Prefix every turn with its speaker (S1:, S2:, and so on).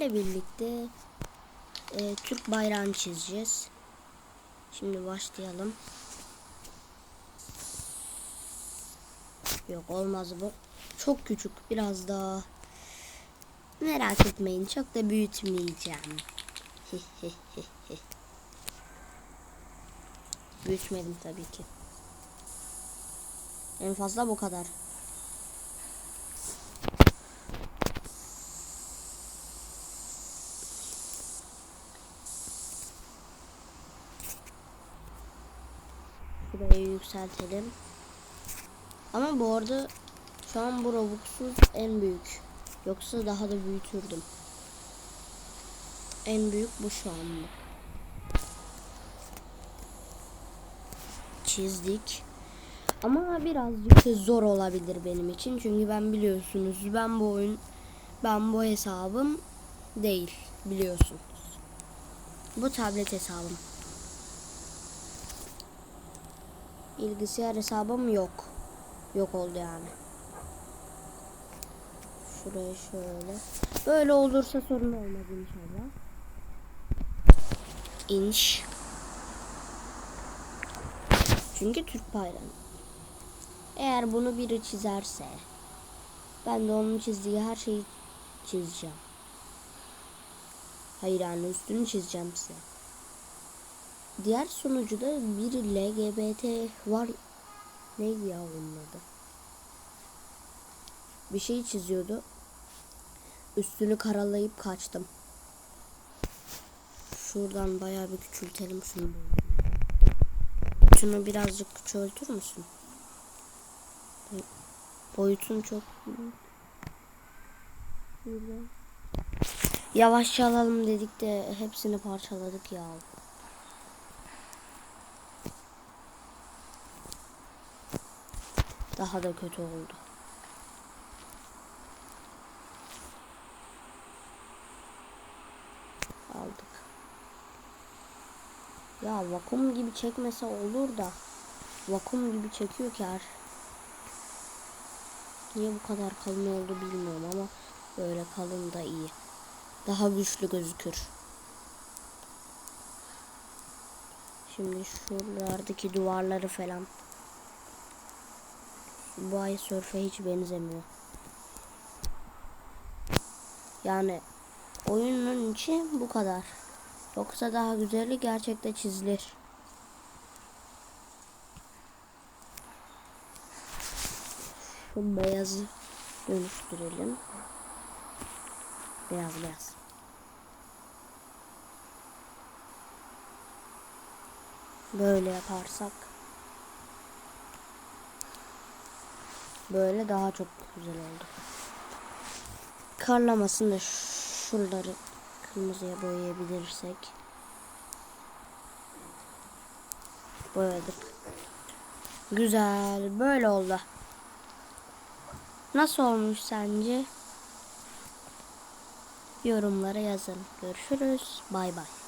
S1: ile birlikte e, Türk bayrağını çizeceğiz. Şimdi başlayalım. Yok olmaz bu. Çok küçük. Biraz daha. Merak etmeyin. Çok da büyütmeyeceğim. Büyütmedim tabii ki. En fazla bu kadar. Burayı yükseltelim. Ama bu arada şu an bu Robux'un en büyük. Yoksa daha da büyütürdüm. En büyük bu şu an. Çizdik. Ama birazcık zor olabilir benim için. Çünkü ben biliyorsunuz ben bu oyun ben bu hesabım değil biliyorsunuz. Bu tablet hesabım. Bilgisayar hesabım yok. Yok oldu yani. Şuraya şöyle. Böyle olursa sorun olmaz inşallah. İnş. Çünkü Türk bayrağı. Eğer bunu biri çizerse ben de onun çizdiği her şeyi çizeceğim. Hayır yani üstünü çizeceğim size. Diğer sunucuda bir LGBT var. Neydi ya onun adı? Bir şey çiziyordu. Üstünü karalayıp kaçtım. Şuradan bayağı bir küçültelim şunu. Şunu birazcık küçültür müsün? Boyutun çok. Yavaşça alalım dedik de hepsini parçaladık ya. Daha da kötü oldu. Aldık. Ya vakum gibi çekmese olur da vakum gibi çekiyor ki her. Niye bu kadar kalın oldu bilmiyorum ama böyle kalın da iyi. Daha güçlü gözükür. Şimdi şuralardaki duvarları falan bu ay sörfe hiç benzemiyor. Yani oyunun içi bu kadar. Yoksa daha güzeli gerçekte çizilir. Şu beyazı dönüştürelim. Beyaz beyaz. Böyle yaparsak Böyle daha çok güzel oldu. Karlamasını da şuraları kırmızıya boyayabilirsek. Boyadık. Güzel. Böyle oldu. Nasıl olmuş sence? Yorumlara yazın. Görüşürüz. Bay bay.